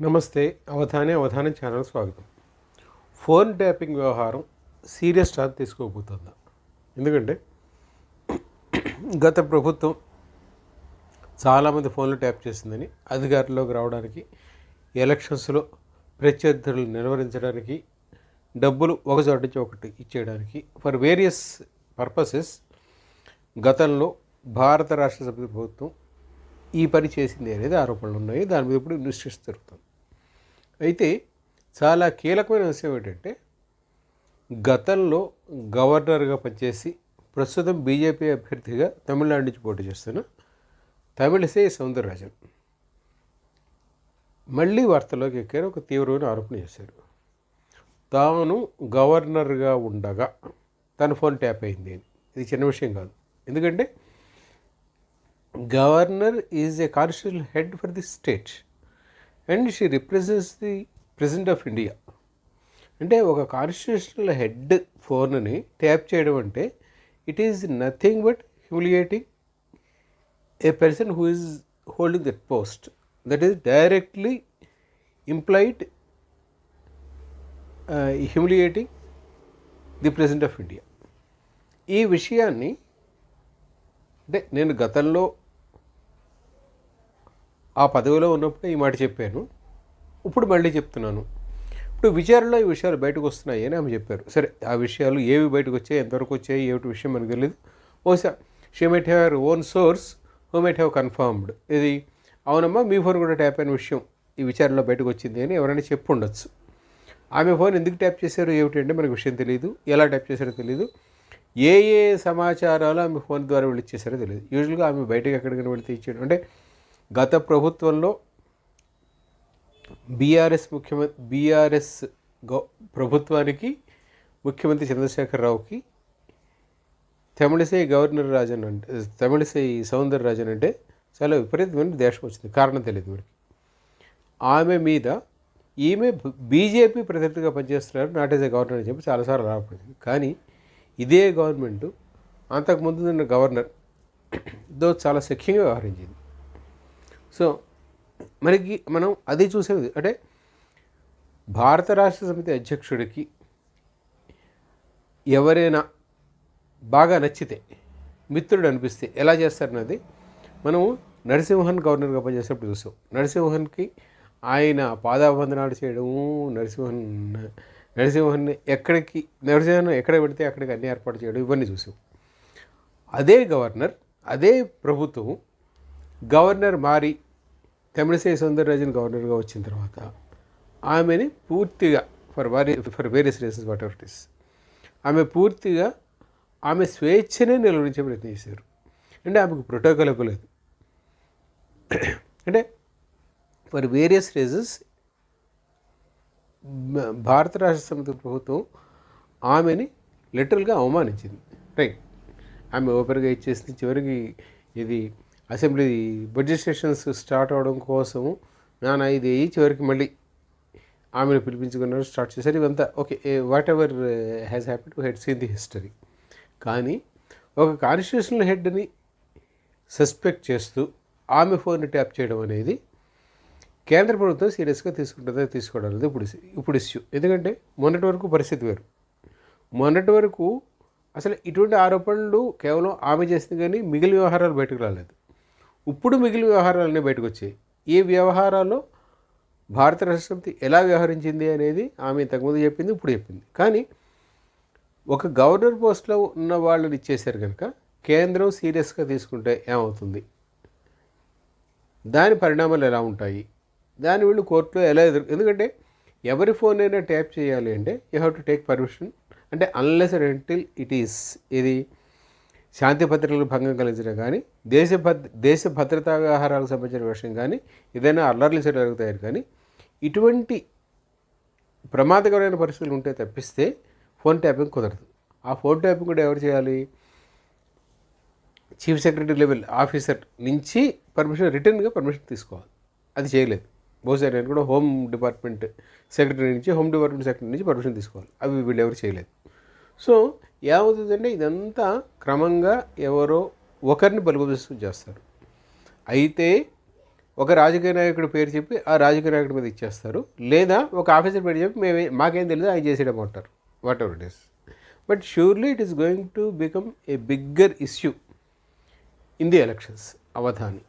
నమస్తే అవధానే అవధానం ఛానల్ స్వాగతం. ఫోన్ ట్యాపింగ్ వ్యవహారం సీరియస్ స్టార్ తీసుకోబోతుందా. ఎందుకంటే గత ప్రభుత్వం చాలామంది ఫోన్లు ట్యాప్ చేసిందని అధికారంలోకి రావడానికి ఎలక్షన్స్లో ప్రత్యర్థులు నిలవరించడానికి డబ్బులు ఒక చోట నుంచి ఒకటి ఇచ్చేయడానికి ఫర్ వేరియస్ పర్పసెస్ గతంలో భారత రాష్ట్ర సమితి ప్రభుత్వం ఈ పని చేసింది అనేది ఆరోపణలు ఉన్నాయి. దాని మీద ఇప్పుడు ఇన్వెస్టిగేషన్ జరుగుతుంది. అయితే చాలా కీలకమైన విషయం ఏంటంటే గతంలో గవర్నర్గా పనిచేసి ప్రస్తుతం బీజేపీ అభ్యర్థిగా తమిళనాడు నుంచి పోటీ చేస్తున్న తమిళసే సౌందరరాజన్. మళ్ళీ వార్తల్లోకి ఎక్కారు. ఒక తీవ్రమైన ఆరోపణ చేశారు. తాను గవర్నర్గా ఉండగా తన ఫోన్ ట్యాప్ అయింది అని. ఇది చిన్న విషయం కాదు. ఎందుకంటే governor is a constitution head for the state. And she represents the president of India. అంటే ఒక కాన్స్టిట్యూషనల్ హెడ్ ఫోన్ని ట్యాప్ చేయడం అంటే it is nothing but humiliating a person who is holding that post. That is directly implied humiliating the president of India. ఈ విషయాన్ని అంటే నేను గతంలో ఆ పదవిలో ఉన్నప్పుడు ఈ మాట చెప్పాను. ఇప్పుడు మళ్ళీ చెప్తున్నాను. ఇప్పుడు విచారణలో ఈ విషయాలు బయటకు వస్తున్నాయి అని ఆమె చెప్పారు. సరే ఆ విషయాలు ఏవి బయటకు వచ్చాయి ఎంతవరకు వచ్చాయి ఏమిటి విషయం మనకు తెలియదు బహుశా she met have own source who met have confirmed ఇది అవునమ్మా మీ ఫోన్ కూడా ట్యాప్ అయిన విషయం ఈ విచారణలో బయటకు వచ్చింది అని ఎవరైనా చెప్పు ఉండొచ్చు. ఆమె ఫోన్ ఎందుకు ట్యాప్ చేశారో ఏమిటంటే మనకు విషయం తెలియదు ఎలా ట్యాప్ చేశారో తెలియదు ఏ ఏ సమాచారాలు ఆమె ఫోన్ ద్వారా వెళ్ళి ఇచ్చేసారో తెలియదు యూజువల్గా ఆమె బయటకు ఎక్కడికైనా వెళితే ఇచ్చేయడం. అంటే గత ప్రభుత్వంలో బీఆర్ఎస్ ముఖ్యమంత్రి బీఆర్ఎస్ గౌ ప్రభుత్వానికి ముఖ్యమంత్రి చంద్రశేఖరరావుకి తమిళిసై గవర్నర్ రాజన్ అంటే తమిళిసై సౌందర రాజన్ అంటే చాలా విపరీతమైన దేశం వచ్చింది కారణం తెలియదు మనకి. ఆమె మీద ఈమె బీజేపీ ప్రతినిధిగా పనిచేస్తున్నారు నాట్ ఈజ్ ఏ గవర్నర్ అని చెప్పి చాలాసార్లు రాబడింది కానీ ఇదే గవర్నమెంట్ అంతకుముందు ఉన్న గవర్నర్ దో చాలా సఖ్యంగా వ్యవహరించింది. సో మనకి మనం అది చూసేది. అంటే భారత రాష్ట్ర సమితి అధ్యక్షుడికి ఎవరైనా బాగా నచ్చితే మిత్రుడు అనిపిస్తే ఎలా చేస్తారన్నది మనము నరసింహన్ గవర్నర్గా పనిచేసినప్పుడు చూసాం. నరసింహన్కి ఆయన పాదాభందనాలు చేయడము నరసింహన్ నరసింహన్ ఎక్కడికి నరసింహన్ ఎక్కడ పెడితే అక్కడికి అన్ని ఏర్పాటు చేయడం ఇవన్నీ చూసాం. అదే గవర్నర్ అదే ప్రభుత్వం గవర్నర్ మారి తమిళసై సౌందరరాజన్ గవర్నర్గా వచ్చిన తర్వాత ఆమెని పూర్తిగా ఫర్ వారి for various reasons whatever it is ఆమె పూర్తిగా ఆమె స్వేచ్ఛనే నిలవరించే ప్రయత్నం చేశారు. అంటే ఆమెకు ప్రోటోకాల్ ఇవ్వలేదు. అంటే ఫర్ వేరియస్ రీజన్స్ భారత రాష్ట్ర సమితి ప్రభుత్వం ఆమెని లిటరల్గా అవమానించింది. రైట్ ఆమె ఓపెన్గా ఇచ్చేసింది. చివరికి ఇది అసెంబ్లీ బడ్జెట్ సెషన్స్ స్టార్ట్ అవడం కోసము నాన్న ఇది అయ్యి చివరికి మళ్ళీ ఆమెను పిలిపించుకున్నారు స్టార్ట్ చేశారు. ఇవంతా okay whatever has happy had seen the history కానీ ఒక కాన్స్టిట్యూషనల్ హెడ్ని సస్పెక్ట్ చేస్తూ ఆమె ఫోన్ని ట్యాప్ చేయడం అనేది కేంద్ర ప్రభుత్వం సీరియస్గా తీసుకుంటుందో తీసుకోవడం అనేది ఇప్పుడు ఇప్పుడు ఇష్యూ ఎందుకంటే మొన్నటి వరకు పరిస్థితి వేరు. మొన్నటి వరకు అసలు ఇటువంటి ఆరోపణలు కేవలం ఆమె చేసింది కానీ మిగిలిన వ్యవహారాలు బయటకు రాలేదు. ఇప్పుడు మిగిలిన వ్యవహారాలన్నీ బయటకు వచ్చాయి ఈ వ్యవహారాల్లో భారత రాష్ట్రపతి ఎలా వ్యవహరించింది అనేది ఆమె ఇంతకుముందు చెప్పింది ఇప్పుడు చెప్పింది. కానీ ఒక గవర్నర్ పోస్ట్లో ఉన్న వాళ్ళని ఇచ్చేశారు కనుక కేంద్రం సీరియస్గా తీసుకుంటే ఏమవుతుంది? దాని పరిణామాలు ఎలా ఉంటాయి? దాని వీళ్ళు కోర్టులో ఎలా ఎదురు ఎందుకంటే ఎవరి ఫోన్ అయినా ట్యాప్ చేయాలి అంటే you have to take permission. అంటే అన్లెస్ రెంటిల్ ఇట్ ఈస్. ఇది శాంతి భద్రతలకు భంగం కలిగించడం కానీ దేశ భద్ర దేశ భద్రతా వ్యవహారాలకు సంబంధించిన విషయం కానీ ఏదైనా అల్లర్లు జరుగుతాయి కానీ ఇటువంటి ప్రమాదకరమైన పరిస్థితులు ఉంటే తప్పిస్తే ఫోన్ ట్యాపింగ్ కుదరదు. ఆ ఫోన్ ట్యాపింగ్ కూడా ఎవరు చేయాలి? చీఫ్ సెక్రటరీ లెవెల్ ఆఫీసర్ నుంచి పర్మిషన్ రిటర్న్గా పర్మిషన్ తీసుకోవాలి. అది చేయలేదు. బహుశా నేను కూడా హోమ్ డిపార్ట్మెంట్ సెక్రటరీ నుంచి హోమ్ డిపార్ట్మెంట్ సెక్రటరీ నుంచి పర్మిషన్ తీసుకోవాలి. అవి వీళ్ళు ఎవరు చేయలేదు. సో ఏమవుతుందంటే ఇదంతా క్రమంగా ఎవరో ఒకరిని బలుపరిస్తూ చేస్తారు. అయితే ఒక రాజకీయ నాయకుడు పేరు చెప్పి ఆ రాజకీయ నాయకుడి మీద ఇచ్చేస్తారు. లేదా ఒక ఆఫీసర్ పేరు చెప్పి మేము మాకేం తెలియదు ఆయన చేసేయడం అంటారు. Whatever it is but surely it is going to become a bigger issue in the elections Avadhani.